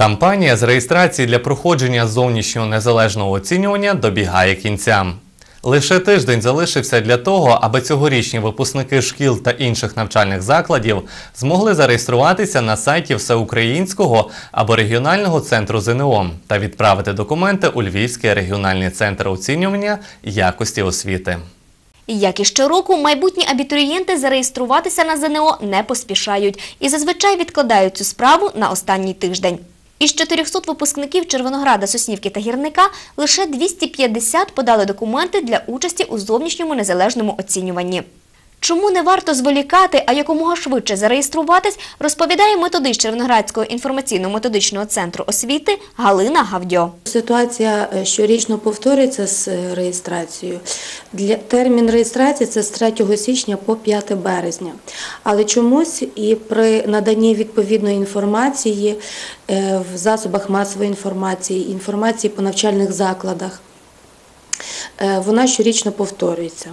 Кампанія з реєстрації для проходження зовнішнього незалежного оцінювання добігає кінця. Лише тиждень залишився для того, аби цьогорічні випускники шкіл та інших навчальних закладів змогли зареєструватися на сайті Всеукраїнського або регіонального центру ЗНО та відправити документи у Львівський регіональний центр оцінювання якості освіти. Як і щороку, майбутні абітурієнти зареєструватися на ЗНО не поспішають і зазвичай відкладають цю справу на останній тиждень. Із 400 випускників Червонограда, Соснівки та Гірника лише 250 подали документи для участі у зовнішньому незалежному оцінюванні. Чому не варто зволікати, а якомога швидше зареєструватись, розповідає методист Червоноградського інформаційно-методичного центру освіти Галина Гавдьо. Ситуація е, щорічно повторюється з е, реєстрацією. Для термін реєстрації це з 3 січня по 5 березня. Але чомусь і при наданні відповідної інформації е, в засобах масової інформації, інформації по навчальних закладах, вона щорічно повторюється.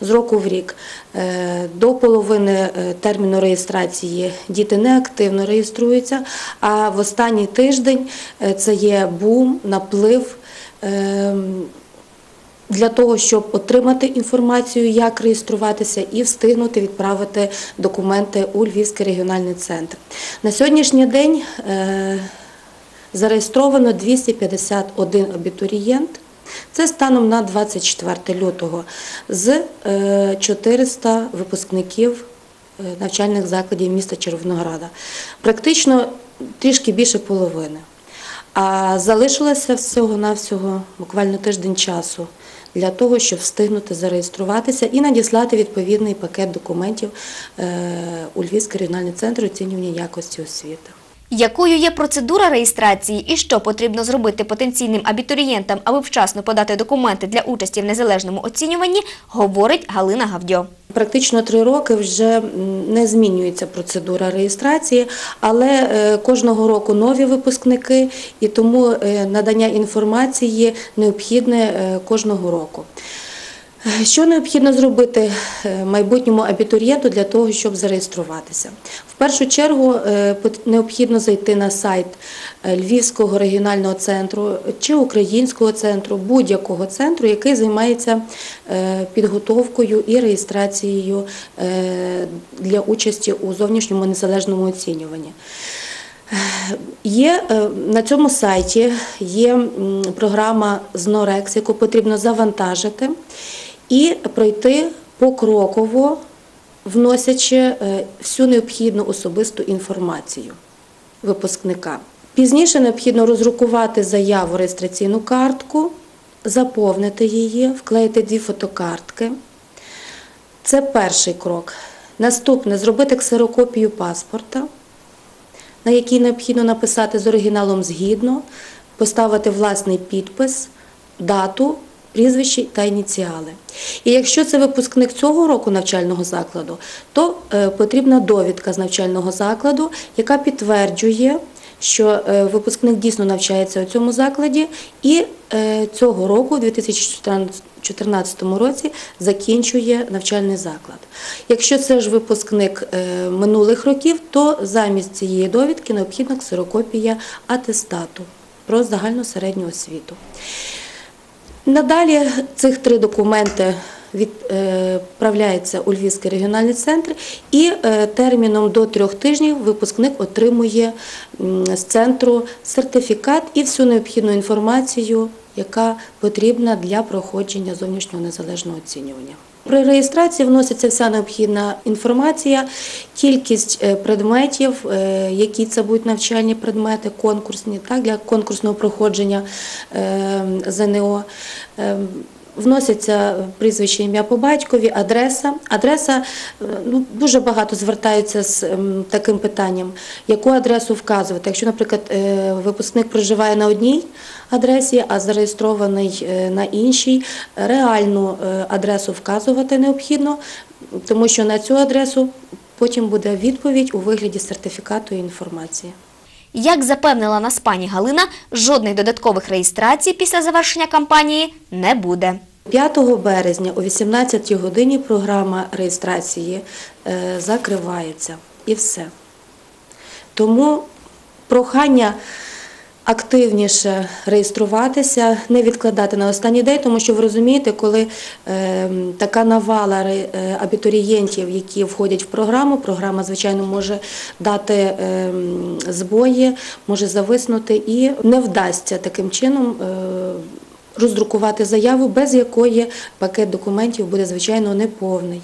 З року в рік Е, до половини е, терміну реєстрації діти неактивно реєструються, а в останній тиждень е, це є бум, наплив. Для того, щоб отримати інформацію, як реєструватися і встигнути відправити документи у Львівський регіональний центр. На сьогоднішній день зареєстровано 251 абітурієнт. Це станом на 24 лютого з е, 400 випускників е, навчальних закладів міста Червонограда. Практично трішки більше половини. А залишилося всього-навсього буквально тиждень часу для того, щоб встигнути зареєструватися і надіслати відповідний пакет документів е, у Львівський регіональний центр оцінювання якості освіти. Якою є процедура реєстрації і що потрібно зробити потенційним абітурієнтам, аби вчасно подати документи для участі в незалежному оцінюванні, говорить Галина Гавдьо. Практично три роки вже не змінюється процедура реєстрації, але е, кожного року нові випускники, і тому е, надання інформації необхідне е, кожного року. Що необхідно зробити е, майбутньому абітурієнту для того, щоб зареєструватися? В першу чергу е, необхідно зайти на сайт е, Львівського регіонального центру чи українського центру, будь-якого центру, який займається підготовкою і реєстрацією для участі у зовнішньому незалежному оцінюванні. Є на цьому сайті є програма ЗНОРЕКС, яку потрібно завантажити і пройти покроково, вносячи е, всю необхідну особисту інформацію випускника. Пізніше необхідно роздрукувати заяву реєстраційну картку, заповнити її, вклеїти дві фотокартки. Це перший крок. Наступне зробити ксерокопію паспорта на якій необхідно написати з оригіналом згідно, поставити власний підпис, дату, прізвище та ініціали. І якщо це випускник цього року навчального закладу, то е, потрібна довідка з навчального закладу, яка підтверджує, що е, випускник дійсно навчається у цьому закладі, і е, цього року, у 2014 році, закінчує навчальний заклад. Якщо це ж випускник минулих років, то замість цієї довідки необхідна ксерокопія атестату про загальну середню освіту. Надалі цих три документи відправляється у Львівський регіональний центр, і е, терміном до трьох тижнів випускник отримує з центру сертифікат і всю необхідну інформацію, яка потрібна для проходження зовнішнього незалежного оцінювання. При реєстрації вноситься вся необхідна інформація, кількість е, предметів, е, які це будуть навчальні предмети, конкурсні, так, для конкурсного проходження е, ЗНО. Вносяться прізвище ім'я по батькові, адреса. Адреса е, ну, дуже багато звертаються з ем, таким питанням, яку адресу вказувати. Якщо, наприклад, е, випускник проживає на одній адресі, а зареєстрований е, на іншій, реальну адресу вказувати необхідно, тому що на цю адресу потім буде відповідь у вигляді сертифікату і інформації. Як запевнила нас пані Галина, жодних додаткових реєстрацій після завершення кампанії не буде. 5 березня о 18 годині програма реєстрації е, закривається і все. Тому прохання активніше реєструватися, не відкладати на останній день, тому що ви розумієте, коли е, така навала е, абітурієнтів, які входять в програму, програма, звичайно, може дати е, збої, може зависнути і не вдасться таким чином. Е, Роздрукувати заяву, без якої пакет документів буде звичайно неповний.